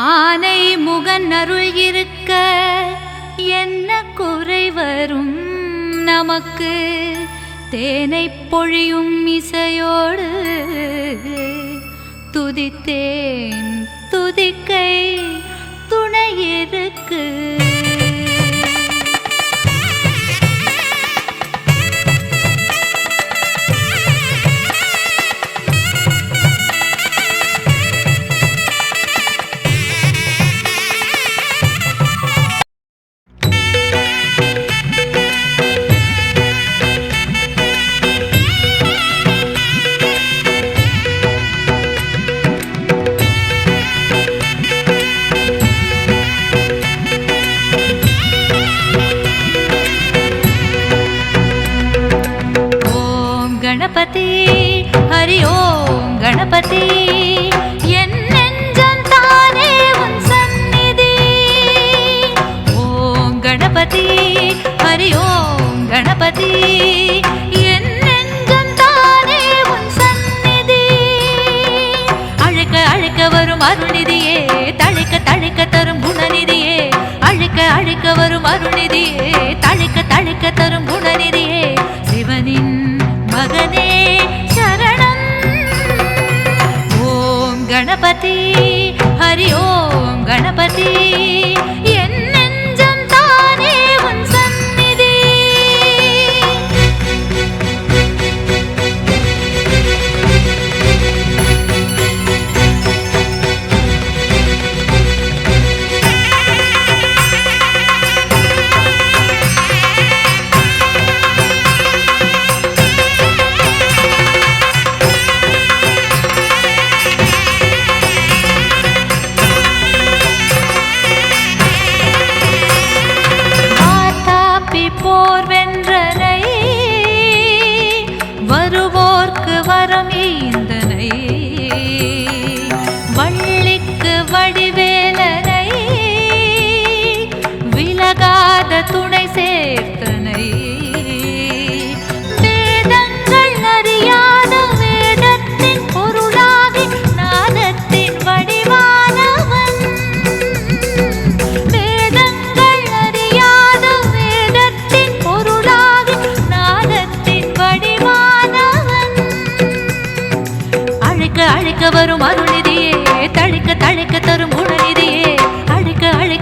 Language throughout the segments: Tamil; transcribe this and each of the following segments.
ஆனை முகன் அருள் இருக்க என்ன குறை வரும் நமக்கு? தேனை பொழியும் இசையோடு துதித்தேன் துதிக்கை துணை இருக்கு ஹரி ஓம் கணபதி. என் நெஞ்சம் தானே உன் சந்நிதி. ஓம் கணபதி ஹரி ஓம் கணபதி. என் நெஞ்சம் தானே உன் சந்நிதி. அழுக்க அழுக்க வரும் அருள்நிதியே. தழுக்க தழுக்க தரும் குணநிதியே. அழுக்க அழுக்க வரும் அருள்நிதியே. தழுக்க தழுக்க தரும் குணநிதி गणपति हरि ओं गणपति।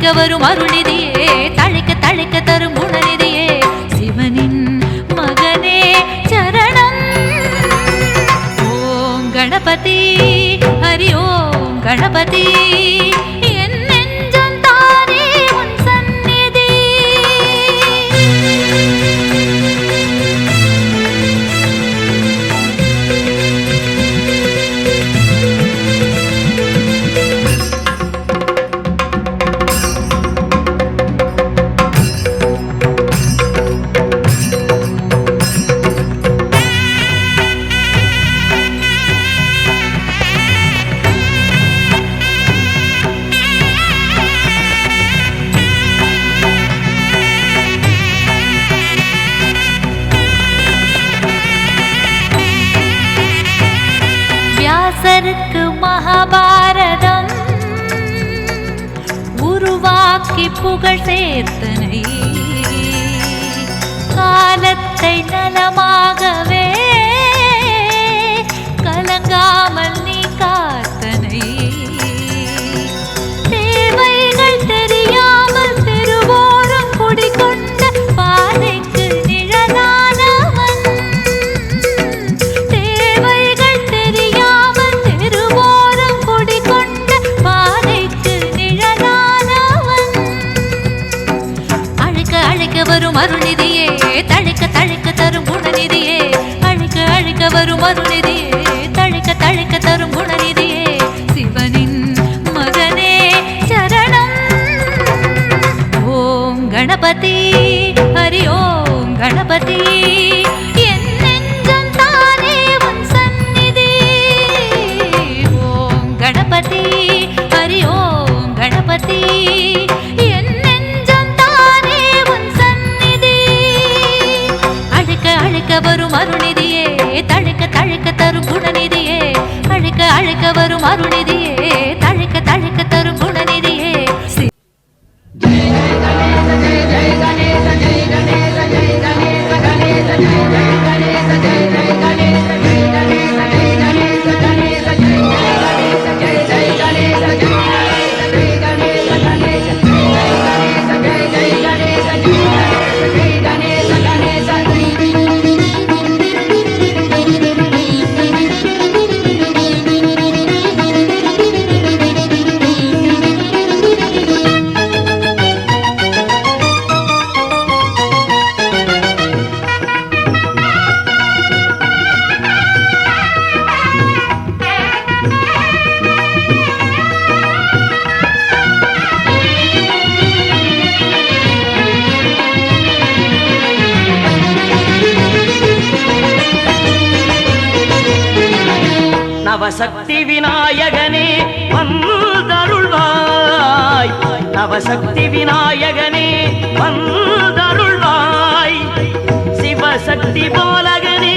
அழைக்க வரும் அருள்நிதியே தழைக்க தழைக்க தரும் குணநிதியே. சிவனின் மகனே சரணம். ஓம் கணபதி ஹரி ஓம் கணபதி. வியாசருக்கு மகாபாரதம். உருவாக்கி புகழ் சேர்த்தனை காலத்தை நலமாகவே அழைக்க வரும் அருள்நிதியே தழைக்க தழைக்க தரும் குணநிதியே. அழைக்க அழைக்க வரும் அருள்நிதியே தழைக்க தழைக்க தரும் குணநிதியே. சிவனின் மகனே சரணம். ஓம் கணபதி ஹரி ஓம் கணபதி. நவசக்தி விநாயகனே வந்தருள்வாய் நவசக்தி விநாயகனே வந்தருள்வாய். சிவசக்தி பாலகனே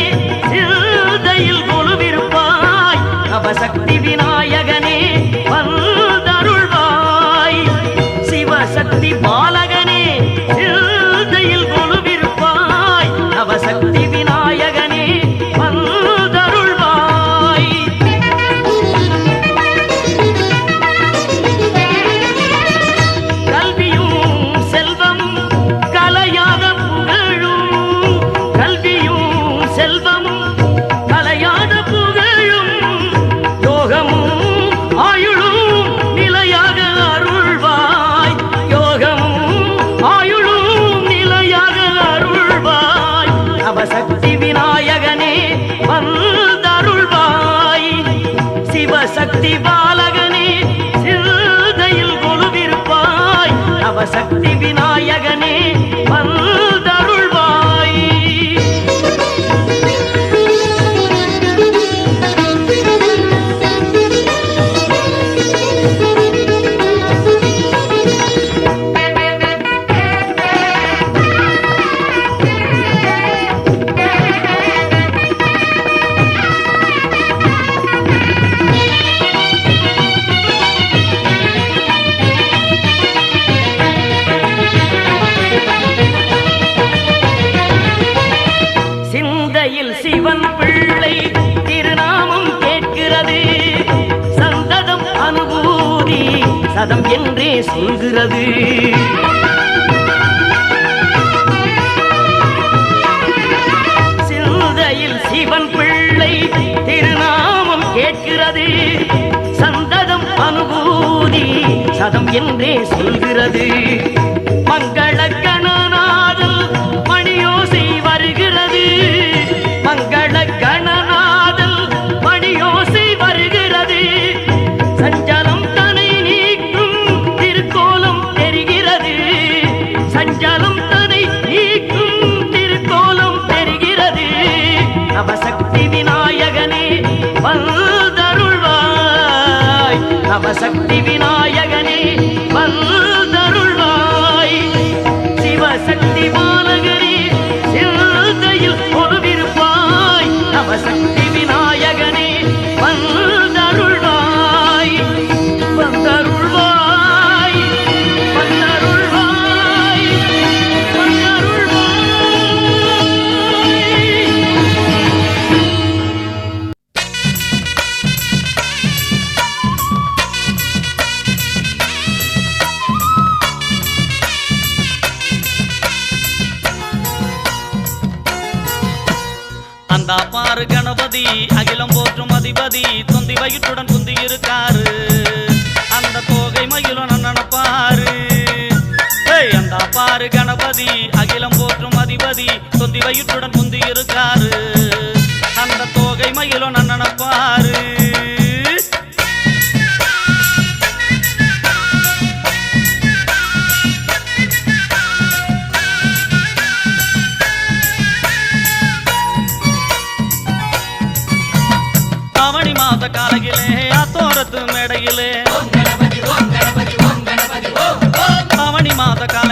சதம் என்றே சொல்கிறது. சிந்தையில் சிவன் பிள்ளை திருநாமம் கேட்கிறது. சந்ததம் அனுபூதி சதம் என்றே சொல்கிறது. வந்தருள்வாய் நவசக்தி போற்றும் தொந்தி வயிற்றுடன் குந்தி இருக்காரு அந்த தோகை மயிலும் நன்னப்பாரு ஏய் அந்த பாரு கணபதி அகிலம் போற்றும் அதிபதி தொந்தி வயிற்றுடன் குந்தி இருக்காரு அந்த தோகை மயிலும் நன்னப்பாரு పాతకాల